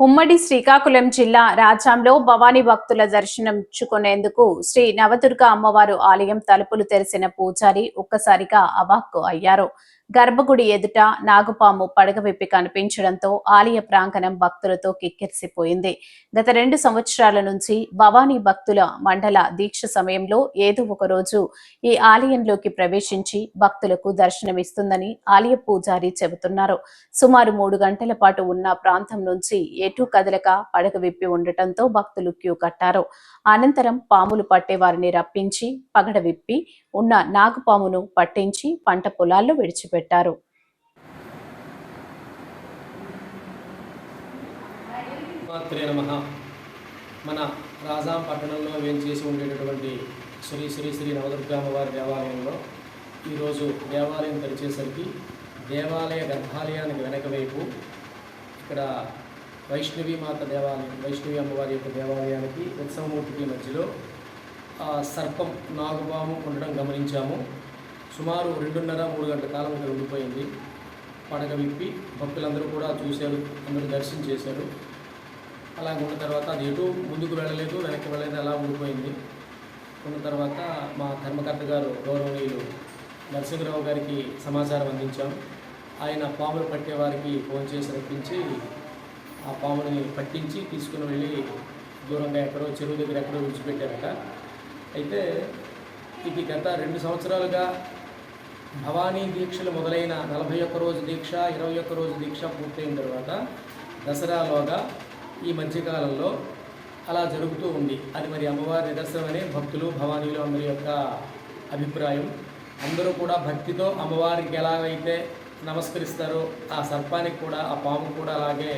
ఉమ్మడి శ్రీకాకుళం జిల్లా రాజాంలో భవానీ భక్తుల దర్శనంచుకునేందుకు శ్రీ నవదుర్గ అమ్మవారు ఆలయం తలుపులు తెరిచిన పూజారి ఒక్కసారిగా అవాక్కు అయ్యారు. గర్భగుడి ఎదుట నాగుపాము పడగ విప్పి కనిపించడంతో ఆలయ ప్రాంగణం భక్తులతో కిక్కిరిసిపోయింది. గత రెండు సంవత్సరాల నుంచి భవానీ భక్తుల మండల దీక్ష సమయంలో ఏదో ఒక రోజు ఈ ఆలయంలోకి ప్రవేశించి భక్తులకు దర్శనమిస్తుందని ఆలయ పూజారి చెబుతున్నారు. సుమారు మూడు గంటల పాటు ఉన్న ప్రాంతం నుంచి ఎటు కదలక పడక విప్పి ఉండటంతో భక్తులు క్యూ కట్టారు. అనంతరం పాములు పట్టే వారిని రప్పించి పగడ విప్పి ఉన్న నాగుపామును పట్టించి పంట పొలాల్లో విడిచిపెట్టారు. మన రాజాం పట్టణంలో వేంచేసి ఉండేటటువంటి శ్రీ శ్రీ శ్రీ నవదుర్గామ్మవారి దేవాలయంలో ఈరోజు దేవాలయం తెరిచేసరికి దేవాలయ గర్భాలయానికి వెనక వైపు ఇక్కడ వైష్ణవి మాత దేవాలయం వైష్ణవి అమ్మవారి యొక్క దేవాలయానికి ఉత్సవమూర్తికి మధ్యలో సర్పం నాగుపాము ఉండడం గమనించాము. సుమారు రెండున్నర మూడు గంటల కాలం ఇక్కడ ఉండిపోయింది. పడగ విప్పి భక్తులందరూ కూడా చూశారు అందరూ దర్శనం చేశారు. అలా ఉన్న తర్వాత అది ఎటు ముందుకు వెళ్ళలేదు వెనక్కి వెళ్ళలేదు అలా ఉండిపోయింది. ఉన్న తర్వాత మా ధర్మకర్త గారు గౌరవనీయులు నరసింహరావు గారికి సమాచారం అందించాం. ఆయన పాములు పట్టే వారికి ఫోన్ చేసి రప్పించి ఆ పాముని పట్టించి తీసుకుని వెళ్ళి దూరంగా ఎక్కడో చెరువు దగ్గర ఎక్కడో విడిచిపెట్టారట. అయితే ఇది గత రెండు సంవత్సరాలుగా భవానీ దీక్షలు మొదలైన నలభై ఒక్క రోజు దీక్ష ఇరవై ఒక్క రోజు దీక్ష పూర్తయిన తర్వాత దసరాలోగా ఈ మధ్యకాలంలో అలా జరుగుతూ ఉంది. అది మరి అమ్మవారి నిదర్శనమని భక్తులు భవానీలు అందరి యొక్క అభిప్రాయం. అందరూ కూడా భక్తితో అమ్మవారికి ఎలాగైతే నమస్కరిస్తారో ఆ సర్పానికి కూడా ఆ పాము కూడా అలాగే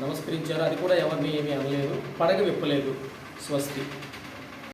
నమస్కరించారు. అది కూడా ఎవరిని ఏమీ అనలేదు. పడగ విప్పలేదు. స్వస్తి.